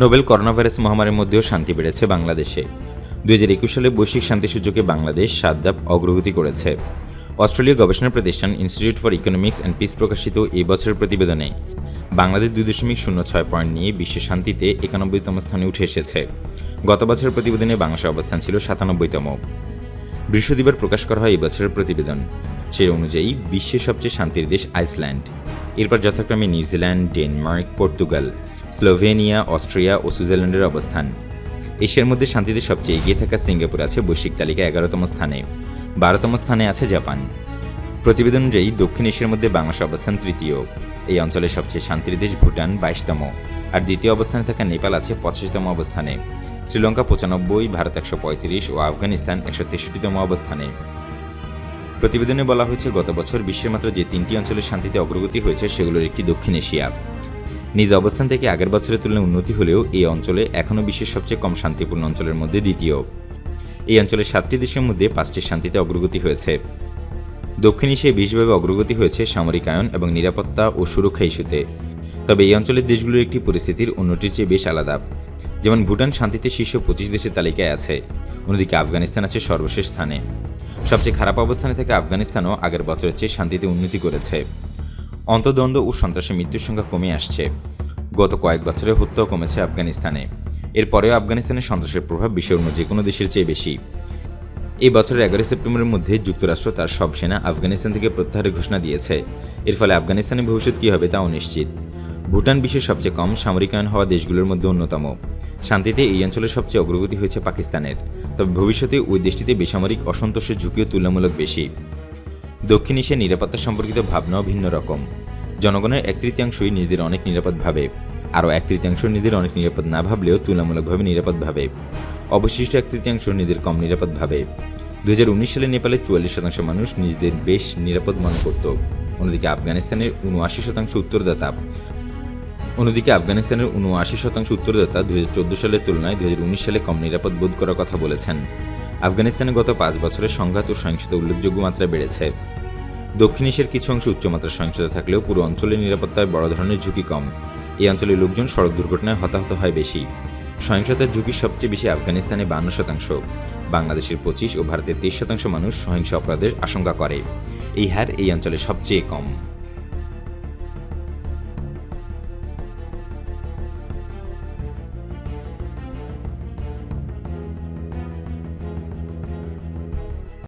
Nobel corona virus মহামারীর মধ্যেও শান্তি বেড়েছে বাংলাদেশে। দুই হাজার একুশ সালে বৈশ্বিক শান্তি সূচকে বাংলাদেশ সাত ধাপ অগ্রগতি করেছে। অস্ট্রেলীয় গবেষণা প্রতিষ্ঠান institute for economics and peace প্রকাশিত এই বছরের প্রতিবেদনে বাংলাদেশ দুই দশমিক শূন্য ছয় পয়েন্ট নিয়ে বিশ্ব শান্তিতে একানব্বইতম স্থানে উঠে এসেছে। গত বছরের প্রতিবেদনে বাংলাদেশের অবস্থান ছিল সাতানব্বইতম। বৃহস্পতিবার প্রকাশ করা হয় এই বছরের প্রতিবেদন। সেই অনুযায়ী, বিশ্বের সবচেয়ে শান্তির দেশ আইসল্যান্ড। এরপর যথাক্রমে New Zealand, Denmark, Portugal. Slovenia, Austria ও সুইজারল্যান্ডের অবস্থান। এশিয়ার মধ্যে শান্তিতে সবচেয়ে এগিয়ে থাকা সিঙ্গাপুর আছে বৈশ্বিক তালিকায় এগারোতম স্থানে। বারোতম স্থানে আছে জাপান। প্রতিবেদন অনুযায়ী দক্ষিণ এশিয়ার মধ্যে বাংলাদেশ অবস্থান তৃতীয়। এই অঞ্চলের সবচেয়ে শান্তির দেশ ভুটান বাইশতম। আর দ্বিতীয় অবস্থানে থাকা নেপাল আছে পঁচাশিতম অবস্থানে। শ্রীলঙ্কা পঁচানব্বই, ভারত একশো পঁয়ত্রিশ ও আফগানিস্তান একশো তেষট্টিতম অবস্থানে। প্রতিবেদনে বলা হয়েছে, গত বছর বিশ্বের মাত্র যে তিনটি অঞ্চলের শান্তিতে অগ্রগতি হয়েছে, সেগুলোর একটি দক্ষিণ এশিয়া। নিজ অবস্থান থেকে আগের বছরের তুলনায় উন্নতি হলেও এই অঞ্চলে এখনও বিশ্বের সবচেয়ে কম শান্তিপূর্ণ অঞ্চলের মধ্যে দ্বিতীয়। এই অঞ্চলের সাতটি দেশের মধ্যে পাঁচটি শান্তিতে অগ্রগতি হয়েছে। দক্ষিণ এশিয়ায় বিশেষভাবে অগ্রগতি হয়েছে সামরিক আয়ন এবং নিরাপত্তা ও সুরক্ষা ইস্যুতে। তবে এই অঞ্চলের দেশগুলোর একটি পরিস্থিতির অন্যটির চেয়ে বেশ আলাদা। যেমন ভুটান শান্তিতে শীর্ষ পঁচিশ দেশের তালিকায় আছে। অন্যদিকে আফগানিস্তান আছে সর্বশেষ স্থানে। সবচেয়ে খারাপ অবস্থানে থেকে আফগানিস্তানও আগের বছরের চেয়ে শান্তিতে উন্নতি করেছে। অন্তদ্বন্দ্ব ও সন্ত্রাসের মৃত্যুর সংখ্যা কমে আসছে। গত কয়েক বছরে হত্যাও কমেছে আফগানিস্তানে। এরপরেও আফগানিস্তানের সন্ত্রাসের প্রভাব বিশ্বের অন্য যে কোনো দেশের চেয়ে বেশি। এই বছরের এগারোই সেপ্টেম্বরের মধ্যে যুক্তরাষ্ট্র তার সব সেনা আফগানিস্তান থেকে প্রত্যাহারের ঘোষণা দিয়েছে। এর ফলে আফগানিস্তানের ভবিষ্যৎ কী হবে তা অনিশ্চিত ভুটান বিশ্বের সবচেয়ে কম সামরিকায়ন হওয়া দেশগুলোর মধ্যে অন্যতম। শান্তিতে এই অঞ্চলের সবচেয়ে অগ্রগতি হয়েছে পাকিস্তানের। তবে ভবিষ্যতে ওই দেশটিতে বেসামরিক অসন্তোষের ঝুঁকিও তুলনামূলক বেশি। দক্ষিণ এশিয়ার নিরাপত্তা সম্পর্কিত ভাবনাও ভিন্ন রকম। জনগণের এক তৃতীয়াংশই নিজেদের অনেক নিরাপদ ভাবে, আরও এক তৃতীয়াংশ নিজেদের অনেক নিরাপদ না ভাবলেও তুলনামূলকভাবে নিরাপদ ভাবে। অবশিষ্ট এক তৃতীয়াংশ নিজেদের কম নিরাপদ ভাবে। দু হাজার উনিশ সালে নেপালে চুয়াল্লিশ শতাংশ মানুষ নিজেদের বেশ নিরাপদ মনে করত। অন্যদিকে আফগানিস্তানের উনআশি শতাংশ উত্তরদাতা। অন্যদিকে আফগানিস্তানের উনআশি শতাংশ উত্তরদাতা দু হাজার চোদ্দ সালের তুলনায় দু হাজার উনিশ সালে কম নিরাপদ বোধ করার কথা বলেছেন। আফগানিস্তানে গত পাঁচ বছরে সংঘাত ও সহিংসতা উল্লেখযোগ্য মাত্রায় বেড়েছে। দক্ষিণ এশিয়ার কিছু অংশ উচ্চমাত্রার সহিংসতা থাকলেও পুরো অঞ্চলের নিরাপত্তায় বড় ধরনের ঝুঁকি কম। এই অঞ্চলের লোকজন সড়ক দুর্ঘটনায় হতাহত হয় বেশি। সহিংসতার ঝুঁকি সবচেয়ে বেশি আফগানিস্তানে বান্ন শতাংশ। বাংলাদেশের পঁচিশ ও ভারতের তেইশ শতাংশ মানুষ সহিংস অপরাধের আশঙ্কা করে। এই হার এই অঞ্চলে সবচেয়ে কম।